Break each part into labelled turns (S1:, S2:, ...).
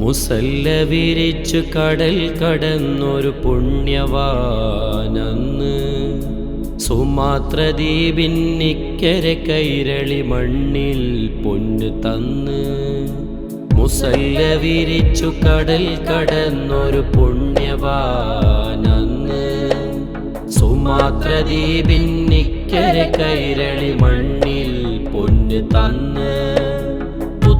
S1: മുസല്ല വിരിച്ചു കടൽ കടന്നൊരു പുണ്യവാനന്ന്. സുമാത്ര ദ്വീപിന്നിക്കര കൈരളി മണ്ണിൽ പൊന്ന് തന്ന്. മുസല്ല വിരിച്ചു കടൽ കടന്നൊരു പുണ്യവാനന്ന്. സുമാത്ര ദ്വീപിന്നിക്കര കൈരളി മണ്ണിൽ പൊന്ന് തന്ന്.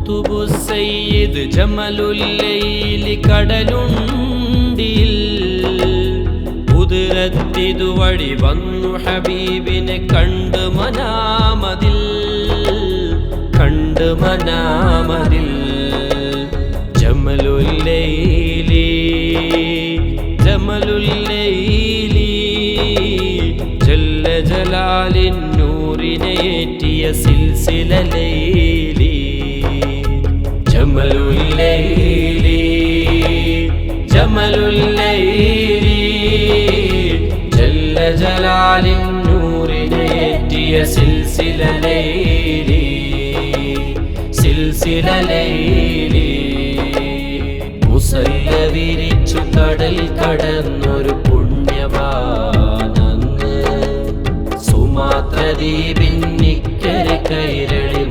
S1: കുത്തുബു സയ്യിദ് ജമലുല്ലൈലി കടലുണ്ടിൽ. കുതിരത്തിതു വഴി വന്നു ഹബീബിനെ കണ്ട് മനാമതിൽ. കണ്ട് മനാമതിൽ. ജമലുല്ലൈലി ജമലുല്ലൈലി. ജല്ല ജലാലിൻ നൂറിനേറ്റിയ വിരിച്ചു കടൽ കടന്നൊരു പുണ്യവാനന്ന് സുമാത്ര ദ്വീപിന്നിക്കര കൈരളി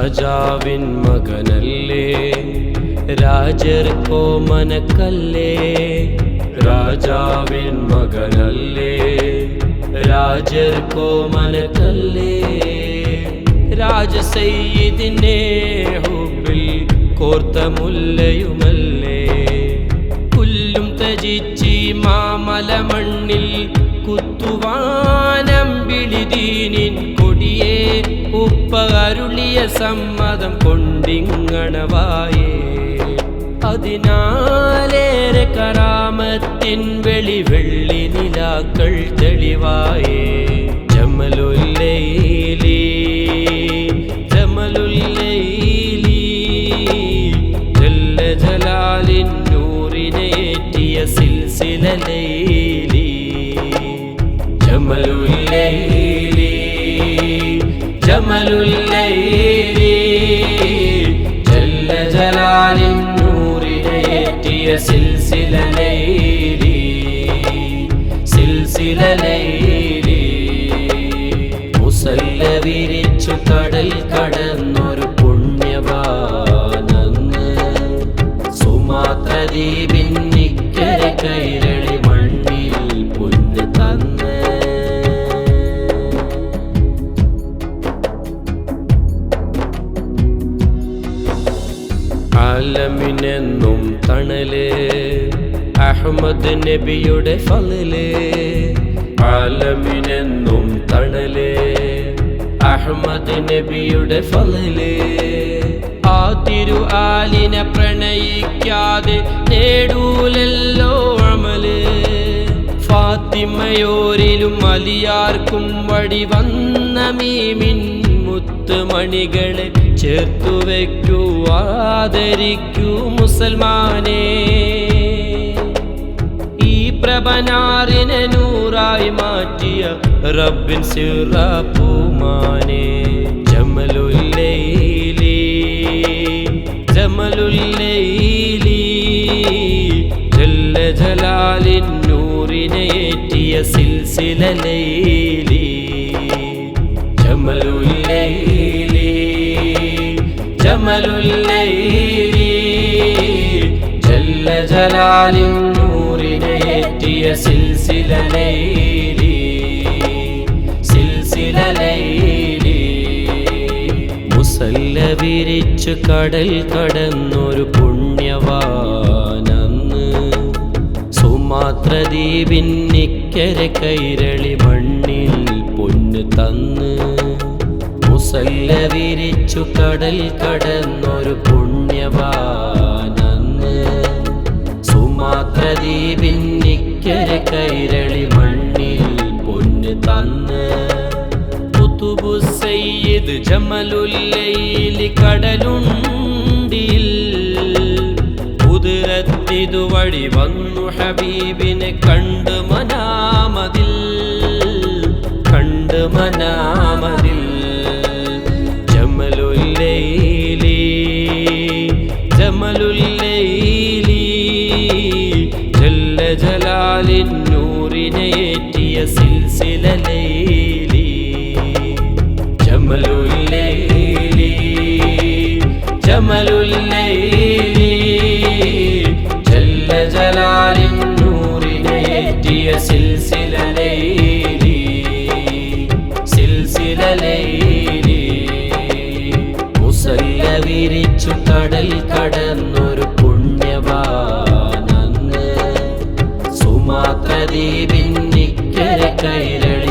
S1: രാജാവിൻ മകനല്ലേ? രാജർക്കോ മനക്കല്ലേ? രാജാവിൻ മകനല്ലേ? രാജർക്കോ മനക്കല്ലേ? രാജസയ്യിദിനെ ഹുബിൽ കോർത്ത മുല്ലയുമല്ലേ പുല്ലും തജിച്ചി മാമല മണ്ണിൽ കുത്തുവാനം വിളിദീനിൻ കൊടിയെ ഉപ്പ അരുളിയ സമ്മതം കൊണ്ടിങ്ങണവായേ. അതിനാലേറെ കറാമത്തിൻ വെളി വെള്ളി നിലാക്കൾ തെളിവായേ. ജമലുല്ലേലി ജമലുല്ലൈലി ജല്ല ജലാലിൻ നൂറിനേറ്റിയ സിൽസില ലൈലി. ജമലുല്ലൈലി ജല്ല ജലാലിൻ നൂറിനേറ്റിയ സിൽസില ലൈലി മുസല്ല വിരിച്ചു കടൽ കടന്നൊരു പുണ്യവാനന്ന് സുമാത്ര ദ്വീപിന്നിക്കര നിക്കര മണ്ണിൽ ആലമിനെന്നും തണലേ. അഹമ്മദ് നബിയുടെ ഫലല്. ആലമിനെന്നും തണലേ. അഹമ്മദ് നബിയുടെ ഫലല്. ആ തിരു ആലിനെ പ്രണയിക്കാതെ നേടൂലല്ലോ അമൽ. ഫാത്തിമയോരിലും അലിയാർക്കും വടി വന്ന മീമിൻ മുത്തുമണികളെ ചേർത്തു വയ്ക്കൂ ആദരിക്കൂ മുസൽമാനെ. ഈ പ്രഭനാറിനെ നൂറായി മാറ്റിയ റബ്ബിൻ സിറാപ്പൂമാനെ ജമലുല്ലൈലി ജമലുല്ലൈലി ജല്ല ജലാലിൻ നൂറിനേറ്റിയ സിൽസില ലൈലി ജമലുല്ലൈലി ജലാലിൻ നൂറിനേറ്റിയ സിൽസില ലൈലി. സിൽസില ലൈലി. മുസല്ല വിരിച്ചു കടൽ കടന്നൊരു പുണ്യവാനന്ന്. സുമാത്ര ദ്വീപിന്നിക്കര കൈരളി മണ്ണിൽ പൊന്നു തന്ന്. വിരിച്ചു കടൽ കടന്നൊരു പുണ്യവാനന്ന് സുമാത്ര ദ്വീപിന്നിക്കര കൈരളി മണ്ണിൽ പൊന്ന് തന്ന്. കുത്തുബു സയ്യിദ് ജമലുല്ലയിലി കടലുണ്ടിൽ. കുതിരത്തിതു വഴി വന്നു ഹബീബിനെ കണ്ട് മനാമതിൽ. കണ്ടു മനാമതിൽ ജമലുല്ലൈലി ജല്ല ജലാലിൻ നൂറിനെ ഏറ്റിയ സിൽസില കടന്നൊരു പുണ്യവാനന്ന് സുമാത്ര ദ്വീപിൻ നിക്കര കൈരളി